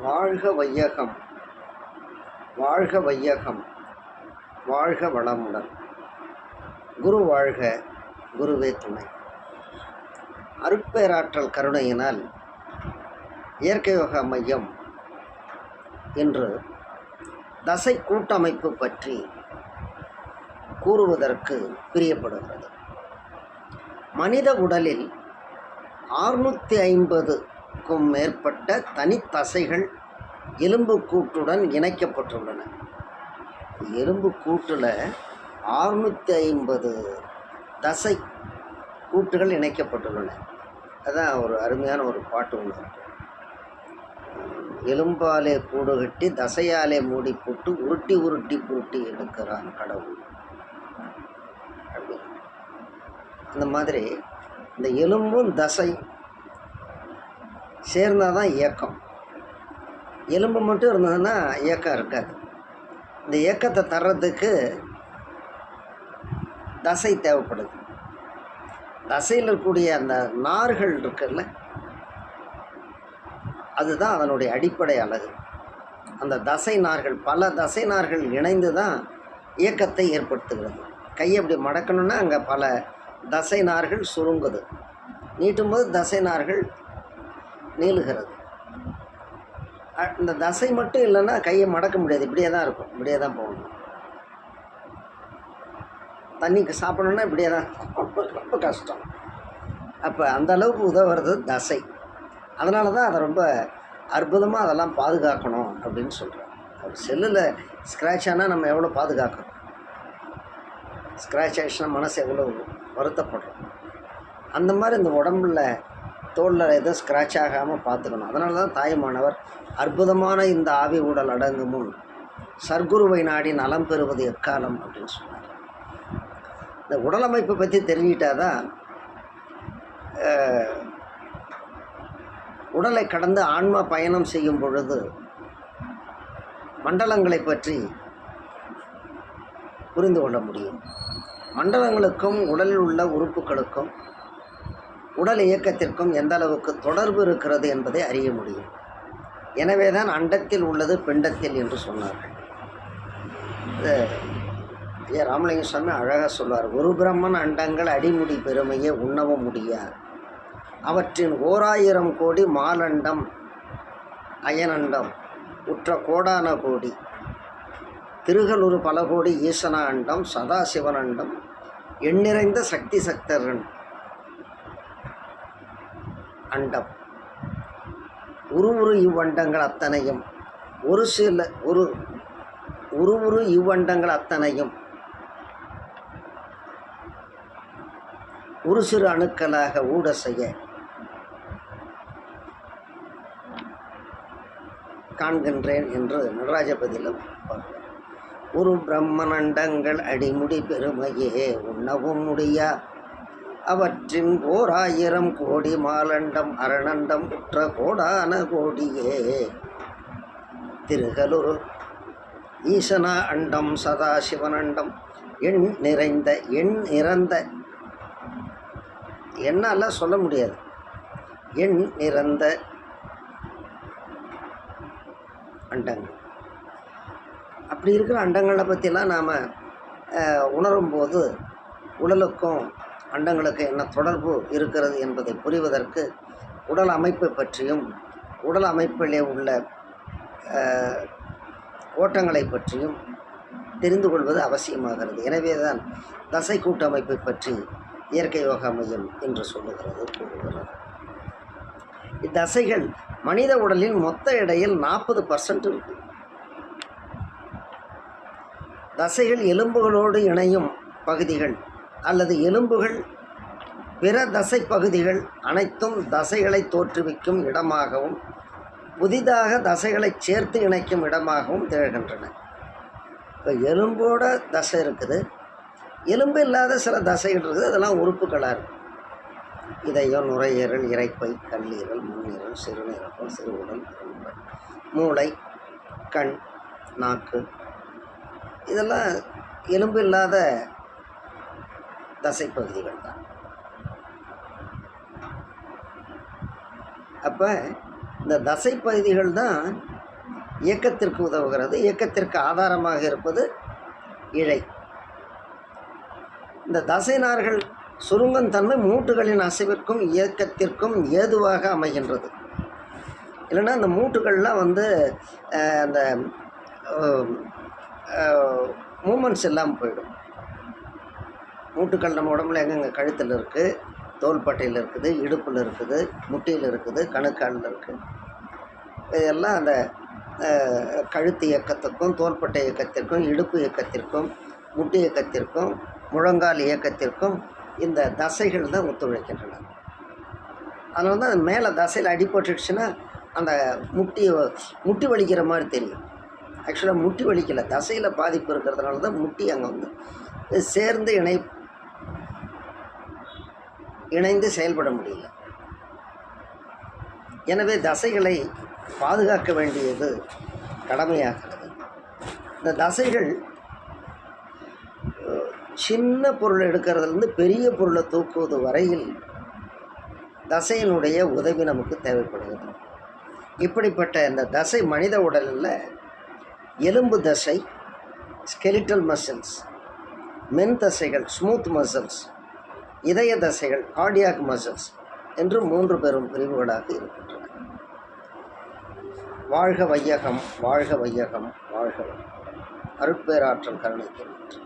வாழ்க வையகம். வாழ்க வையகம். வாழ்க வளமுடன். குரு வாழ்க குருவே துணை. அருட்பேராற்றல் கருணையினால் இயற்கை யோகா மையம் இன்று தசை கூட்டமைப்பு பற்றி கூறுவதற்கு பிரியப்படுகிறது. மனித உடலில் ஆறுநூற்றி நூற்றுக்கும் மேற்பட்ட தனித்தசைகள் எலும்பு கூட்டுடன் இணைக்கப்பட்டுள்ளன. எலும்பு கூட்டில் ஆறுநூற்றி ஐம்பது தசை கூட்டுகள் இணைக்கப்பட்டுள்ளன. அதான் ஒரு அருமையான ஒரு பாட்டு ஒன்று இருக்கு. எலும்பாலே கூடு கட்டி தசையாலே மூடி போட்டு உருட்டி உருட்டி புருட்டி எடுக்கிறான் கடவுள். அப்படின்னு அந்த மாதிரி இந்த எலும்பும் தசை சேர்ந்தால் தான் இயக்கம். எலும்பு மட்டும் இருந்ததுன்னா இயக்கம் இருக்காது. இந்த இயக்கத்தை தர்றதுக்கு தசை தேவைப்படுது. தசையில் இருக்கக்கூடிய அந்த நார்கள் இருக்குல்ல அதுதான் அதனுடைய அடிப்படை அழகு. அந்த தசை நார்கள் பல தசை நார்கள் இணைந்து தான் இயக்கத்தை ஏற்படுத்துகிறது. கையை அப்படி மடக்கணும்னா அங்கே பல தசை நார்கள் சுருங்குது. நீட்டும்போது தசை நார்கள் நீளுகிறது. இந்த தசை மட்டும் இல்லைன்னா கையை மடக்க முடியாது. இப்படியே தான் இருக்கும். இப்படியே தான் போகணும். தண்ணிக்கு சாப்பிடணுன்னா இப்படியே தான். ரொம்ப கஷ்டம். அப்போ அந்த அளவுக்கு உதவுறது தசை. அதனால தான் அதை ரொம்ப அற்புதமாக அதெல்லாம் பாதுகாக்கணும் அப்படின்னு சொல்கிறேன் ஒரு செல்லில் ஸ்க்ராட்ச் ஆனால் நம்ம எவ்வளோ பாதுகாக்கணும்? ஸ்க்ராட்ச் ஆகிடுச்சுன்னா மனசு எவ்வளோ வருத்தப்படுறோம்? அந்த மாதிரி இந்த உடம்புல தோலில் எதுவும் ஸ்க்ராட்ச் ஆகாமல் பார்த்துக்கணும். அதனால தான் தாய்மானவர் அற்புதமான இந்த ஆவி உடல் அடங்கும் முன் சர்க்குருவை நாடி நலம் பெறுவது எக்காலம் அப்படின்னு சொன்னார். இந்த உடலமைப்பை பற்றி தெரிஞ்சிட்டா தான் உடலை கடந்து ஆன்மா பயணம் செய்யும் பொழுது மண்டலங்களை பற்றி புரிந்து கொள்ள முடியும். மண்டலங்களுக்கும் உடலில் உள்ள உறுப்புகளுக்கும் உடல் இயக்கத்திற்கும் எந்த அளவுக்கு தொடர்பு இருக்கிறது என்பதை அறிய முடியும். எனவே தான் அண்டத்தில் உள்ளது பிண்டத்தில் என்று சொன்னார்கள். ஏ. ராமலிங்க சுவாமி அழகாக சொல்வார் ஒரு பிரம்மன் அண்டங்கள் அடிமுடி பெருமையை உண்ணவும் முடியாது. அவற்றின் ஓராயிரம் கோடி மாலண்டம் அயனண்டம் உற்ற கோடான கோடி திருகலூர் பல கோடி ஈசன அண்டம் சதாசிவனண்டம் எண்ணிறைந்த சக்தி சக்தர்கள் அண்டம். உரு உரு இவ்வண்டங்கள் அத்தனையும். ஒரு சில ஒரு உரு உரு இவ்வண்டங்கள் அத்தனையும். ஒரு சிறு அணுக்களாக ஊட செய்ய. காண்கின்றேன் என்று நடராஜபதியிலும் ஒரு பிரம்மனண்டங்கள் அடிமுடி பெருமையே உண்ணவும் முடியா? அவற்றின் ஓர் ஆயிரம் கோடி மாலண்டம் அரணண்டம் உற்ற கோடான கோடியே. திருகலூர் ஈசனா அண்டம் சதாசிவனண்டம் எண் நிறைந்த எண் நிறந்த என்னால் சொல்ல முடியாது. எண் நிறந்த அண்டங்கள். அப்படி இருக்கிற அண்டங்களை பற்றிலாம் நாம் உணரும்போது உடலுக்கும் அண்டங்களுக்கு என்ன தொடர்பு இருக்கிறது என்பதை புரிவதற்கு உடல் அமைப்பை பற்றியும் உடல் அமைப்பிலே உள்ள ஓட்டங்களை பற்றியும் தெரிந்து கொள்வது அவசியமாகிறது. எனவே தான் தசை கூட்டமைப்பை பற்றி இயற்கை யோகா மையம் என்று சொல்லுகிறது கூறுகிறது. இத்தசைகள் மனித உடலின் மொத்த எடையில் நாற்பது பர்சன்ட் இருக்கு. தசைகள் எலும்புகளோடு இணையும் பகுதிகள் அல்லது எலும்புகள் பிற தசை பகுதிகள் அனைத்தும் தசைகளை தோற்றுவிக்கும் இடமாகவும் புதிதாக தசைகளை சேர்த்து இணைக்கும் இடமாகவும் திகழ்கின்றன. இப்போ எலும்போட தசை இருக்குது. எலும்பு இல்லாத சில தசைகள் இருக்குது. அதெல்லாம் உறுப்புகளாக இருக்குது இதயம் நுரையீரல் இரைப்பை கல்லீரல் முன்னீரல் சிறுநீரகம் சிறு பெருங்குடல், மூளை கண் நாக்கு. இதெல்லாம் எலும்பு இல்லாத தசைப்பகுதிகள் தான். அப்போ இந்த தசை பகுதிகள் தான் இயக்கத்திற்கு உதவுகிறது இயக்கத்திற்கு ஆதாரமாக இருப்பது இழை. இந்த தசை நார்கள் சுருங்கும் தன்மை மூட்டுகளின் அசைவிற்கும் இயக்கத்திற்கும் ஏதுவாக அமைகின்றது. இல்லைன்னா அந்த மூட்டுகள்லாம் வந்து அந்த மூமெண்ட்ஸ் இல்லாமல் போயிடும். மூட்டுக்கள் நம்ம உடம்புல எங்கெங்கே கழுத்தில் இருக்குது தோள்பட்டையில் இருக்குது இடுப்பில் இருக்குது முட்டியில் இருக்குது கணுக்காலில் இருக்குது இதெல்லாம் அந்த கழுத்து இயக்கத்துக்கும் தோள்பட்டை இயக்கத்திற்கும் இடுப்பு இயக்கத்திற்கும் முட்டி இயக்கத்திற்கும் முழங்கால் இயக்கத்திற்கும் இந்த தசைகள் தான் ஒத்துழைக்கின்றன. அதனால தான் அது மேலே தசையில் அடிபட்டுடுச்சுன்னா அந்த முட்டி முட்டி வலிக்கிற மாதிரி தெரியும். ஆக்சுவலாக முட்டி வலிக்கல. தசையில் பாதிப்பு இருக்கிறதுனால தான் முட்டி அங்கே வந்து சேர்ந்து இணை இணைந்து செயல்பட முடியல. எனவே தசைகளை பாதுகாக்க வேண்டியது கடமையாகிறது இந்த தசைகள் சின்ன பொருள் எடுக்கிறதுலேருந்து பெரிய பொருளை தூக்குவது வரையில் தசையினுடைய உதவி நமக்கு தேவைப்படுகிறது. இப்படிப்பட்ட இந்த தசை மனித உடலில் எலும்பு தசை ஸ்கெலிட்டல் மசில்ஸ் மென் தசைகள் ஸ்மூத் மசில்ஸ் இதய தசைகள் கார்டியாக் மசில்ஸ் என்று மூன்று பெரும் பிரிவுகளாக இருக்கின்றன. வாழ்க வையகம் வாழ்க வையகம் வாழ்க அருட்பேராற்றல் கருணைக்கு நன்றி